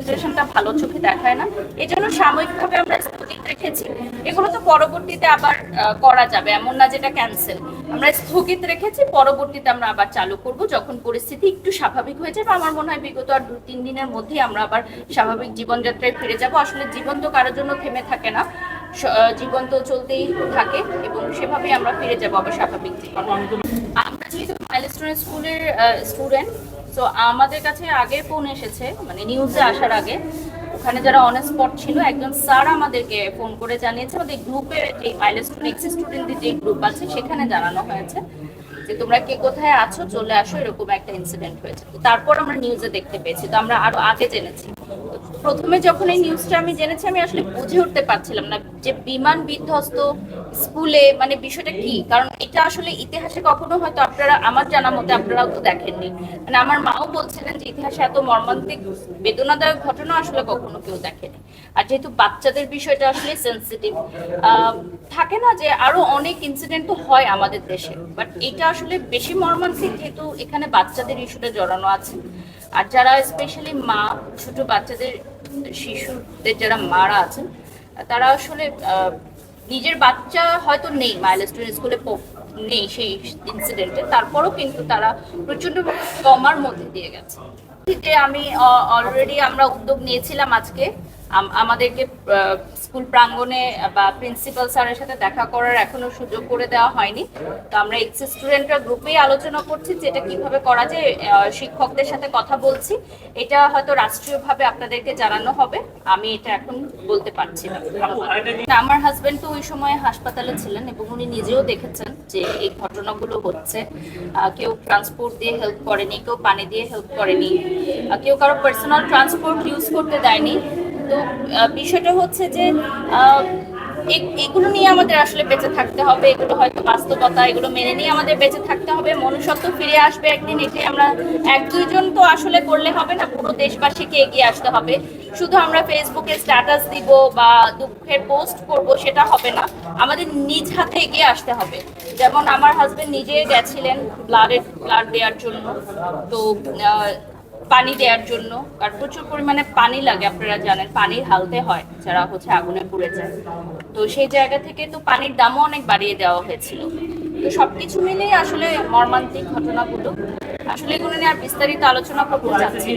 সিচুয়েশনটা ভালো চোখে দেখায় না। এই জন্য সাময়িকভাবে আমরা স্থগিত রেখেছি। এগুলো তো পরবর্তীতে আবার করা যাবে। এমন না যেটা ক্যান্সেল আমরা স্থগিত রেখেছি, পরবর্তীতে আমরা আবার চালু করব। যখন পরিস্থিতি একটু স্বাভাবিক হয়ে যাবে, আমার মনে হয় বিগত আর দু তিন দিনের মধ্যেই আমরা আবার স্বাভাবিক জীবনযাত্রায় ফিরে যাব। আসলে জীবন তো কারোর জন্য থেমে থাকে না। জীবন তো চলতেই থাকে এবং সেভাবেই আমরা ফিরে যাব আবার স্বাভাবিক জীবন। আমরা যেহেতু মাইলস্টোন স্কুলের স্টুডেন্ট তো আমাদের কাছে আগে ফোন এসেছে মানে নিউজে আসার আগে। ওখানে যারা অন স্পট ছিল, একজন স্যার আমাদেরকে ফোন করে জানিয়েছে। আমাদের গ্রুপে যে মাইলস্টোন এক্স স্টুডেন্টদের যে গ্রুপ আছে, সেখানে জানানো হয়েছে। যে তোমরা কে কোথায় আছো, চলে আসো, এরকম একটা ইনসিডেন্ট হয়েছে। তো তারপর আমরা নিউজে দেখতে পেয়েছি। তো আমরা আরও আগে জেনেছি। প্রথমে যখন এই নিউজটা আমি জেনেছি, আমি আসলে বুঝে উঠতে পারছিলাম না যে বিমান বিধ্বস্ত স্কুলে মানে বিষয়টা কি? কারণ এটা আসলে ইতিহাসে কখনো হয়তো আপনারা, আমার জানা মতে আপনারাও তো দেখেননি। মানে আমার মাও বলছিলেন যে ইতিহাসে এত মর্মান্তিক, বেদনাদায়ক ঘটনা আসলে কখনো কেউ দেখেনি। আর যেহেতু বাচ্চাদের বিষয়টা আসলে সেন্সিটিভ থাকে না যে আরও অনেক ইনসিডেন্ট তো হয় আমাদের দেশে। বাট এটা আসলে বেশি মর্মান্তিক যেহেতু এখানে বাচ্চাদের ইস্যুটা জড়ানো আছে। আর যারা স্পেশালি মা, ছোট বাচ্চাদের শিশুদের যারা মারা আছেন, তারা আসলে নিজের বাচ্চা হয়তো নেই মাইলস্টোন স্কুলে নেই সেই ইনসিডেন্টে তারপরও কিন্তু তারা প্রচণ্ড কমার মধ্যে দিয়ে গেছে। যে আমি অলরেডি আমরা উদ্যোগ নিয়েছিলাম আজকে আমাদেরকে স্কুল প্রাঙ্গণে বা প্রিন্সিপাল স্যারের সাথে দেখা করার এখনও সুযোগ করে দেওয়া হয়নি। তো আমরা এক্স স্টুডেন্টরা গ্রুপেই আলোচনা করছি যেটা কীভাবে করা যায় শিক্ষকদের সাথে কথা বলছি। এটা হয়তো রাষ্ট্রীয়ভাবে আপনাদেরকে জানানো হবে। আমি এটা এখন বলতে পারছি না। আমার হাজবেন্ড তো ওই সময় হাসপাতালে ছিলেন এবং উনি নিজেও দেখেছেন যে এই ঘটনাগুলো হচ্ছে। কেউ ট্রান্সপোর্ট দিয়ে হেল্প করেনি, কেউ পানি দিয়ে হেল্প করেনি। কেউ কারও পার্সোনাল ট্রান্সপোর্ট ইউজ করতে দেয়নি। তো বিষয়টা হচ্ছে যে এগুলো নিয়ে আমাদের আসলে বেঁচে থাকতে হবে। এগুলো হয়তো বাস্তবতা, এগুলো মেনে নিয়ে আমাদের বেঁচে থাকতে হবে। মনুষ্যত্ব ফিরে আসবে একদিন এটাই আমরা এক দুইজন তো আসলে করলে হবে না, পুরো দেশবাসীকে এগিয়ে আসতে হবে। শুধু আমরা ফেসবুকে স্ট্যাটাস দিব বা দুঃখের পোস্ট করব, সেটা হবে না। আমাদের নিজ হাতে এগিয়ে আসতে হবে। যেমন আমার হাজবেন্ড নিজে গেছিলেন ব্লাডের ব্লাড দেওয়ার জন্য। তো পানি দেওয়ার জন্য আর প্রচুর পরিমাণে পানি লাগে, আপনারা জানেন, পানির হালতে হয়, যারা হচ্ছে আগুনে পুড়ে যায়। তো সেই জায়গা থেকে তো পানির দামও অনেক বাড়িয়ে দেওয়া হয়েছিল। তো সবকিছু মিলেই আসলে মর্মান্তিক ঘটনাগুলো। আসলে এগুলো নিয়ে আর বিস্তারিত আলোচনা করতে চাচ্ছি